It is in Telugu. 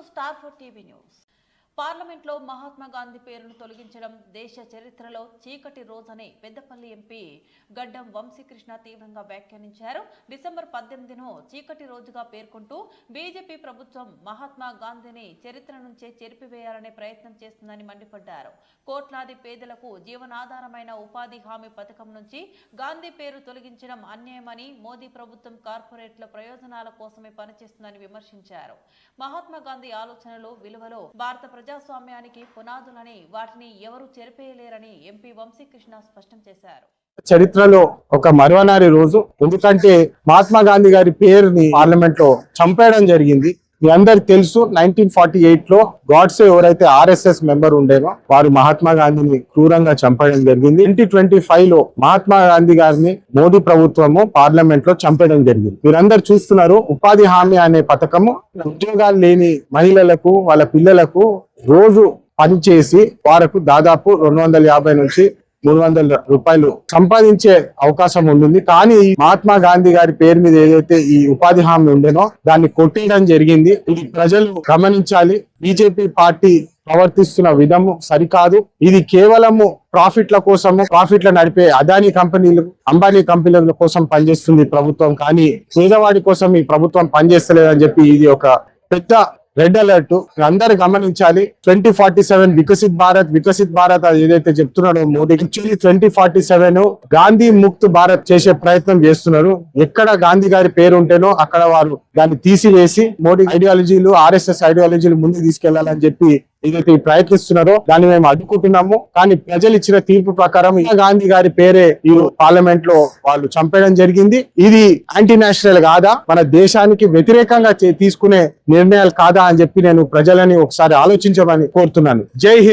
also star for TV News. పార్లమెంట్లో మహాత్మా గాంధీ పేరును తొలగించడం దేశ చరిత్రలో చీకటి రోజని పెద్దపల్లి ఎంపీ గడ్డం వంశీకృష్ణ తీవ్రంగా వ్యాఖ్యానించారు. డిసెంబర్ పద్దెనిమిదిను చీకటి రోజుగా పేర్కొంటూ బీజేపీ ప్రభుత్వం మహాత్మా గాంధీని చరిత్ర నుంచే చెరిపివేయాలనే ప్రయత్నం చేస్తుందని మండిపడ్డారు. కోట్లాది పేదలకు జీవనాధారమైన ఉపాధి హామీ పథకం నుంచి గాంధీ పేరు తొలగించడం అన్యాయమని మోదీ ప్రభుత్వం కార్పొరేట్ల ప్రయోజనాల కోసమే పనిచేస్తుందని విమర్శించారు. మహాత్మా గాంధీ ఆలోచనలు విలువలో భారత ప్రజాస్వామ్యానికి పునాదులని వాటిని ఎవరు చెరిపేయలేరని ఎంపీ వంశీకృష్ణ స్పష్టం చేశారు. చరిత్రలో ఒక మరవనారి రోజు. ఎందుకంటే మహాత్మా గాంధీ గారి పేరుని పార్లమెంట్లో చంపేయడం జరిగింది. మీ అందరికి తెలుసు నైన్టీన్ ఫార్టీ ఎయిట్లో గాడ్సే ఎవరైతే ఆర్ఎస్ఎస్ మెంబర్ ఉండేనో వారు మహాత్మా గాంధీని క్రూరంగా చంపేయడం జరిగింది. ట్వంటీ ట్వంటీ ఫైవ్లో మహాత్మా గాంధీ గారిని మోదీ ప్రభుత్వము పార్లమెంట్లో చంపేయడం జరిగింది. మీరందరు చూస్తున్నారు ఉపాధి హామీ అనే పథకము ఉద్యోగాలు లేని మహిళలకు వాళ్ళ పిల్లలకు రోజు పనిచేసి వారికి దాదాపు రెండు వందల యాభై నుంచి మూడు వందల రూపాయలు సంపాదించే అవకాశం ఉంటుంది. కానీ ఈ మహాత్మా గాంధీ గారి పేరు మీద ఏదైతే ఈ ఉపాధి హామీ ఉండేనో దాన్ని కొట్టేయడం జరిగింది. ఇది ప్రజలు గమనించాలి. బీజేపీ పార్టీ ప్రవర్తిస్తున్న విధము సరికాదు. ఇది కేవలము ప్రాఫిట్ల కోసము ప్రాఫిట్ల నడిపే అదానీ కంపెనీలు అంబానీ కంపెనీల కోసం పనిచేస్తుంది ప్రభుత్వం. కానీ పేదవాడి కోసం ఈ ప్రభుత్వం పనిచేస్తలేదని చెప్పి ఇది ఒక పెద్ద రెడ్ అలర్ట్. అందరు గమనించాలి. Twenty forty seven Viksit Bharat Viksit Bharat అది ఏదైతే చెప్తున్నాడో Modi. Actually twenty forty seven Gandhi Mukt Bharat చేసే ప్రయత్నం చేస్తున్నారు. ఎక్కడ గాంధీ గారి పేరు ఉంటేనో అక్కడ వారు దాన్ని తీసివేసి మోడీ ఐడియాలజీలు ఆర్ఎస్ఎస్ ఐడియాలజీలు ముందుకు తీసుకెళ్ళాలని చెప్పి ఏదైతే ప్రయత్నిస్తున్నారో దాన్ని మేము అడ్డుకుంటున్నాము. కానీ ప్రజలు ఇచ్చిన తీర్పు ప్రకారం గాంధీ గారి పేరే ఈ పార్లమెంట్లో వాళ్ళు చంపేయడం జరిగింది. ఇది యాంటీ నేషనల్ కాదా? మన దేశానికి వ్యతిరేకంగా తీసుకునే నిర్ణయాలు కాదా అని చెప్పి నేను ప్రజలని ఒకసారి ఆలోచించమని కోరుతున్నాను. జై హింద్.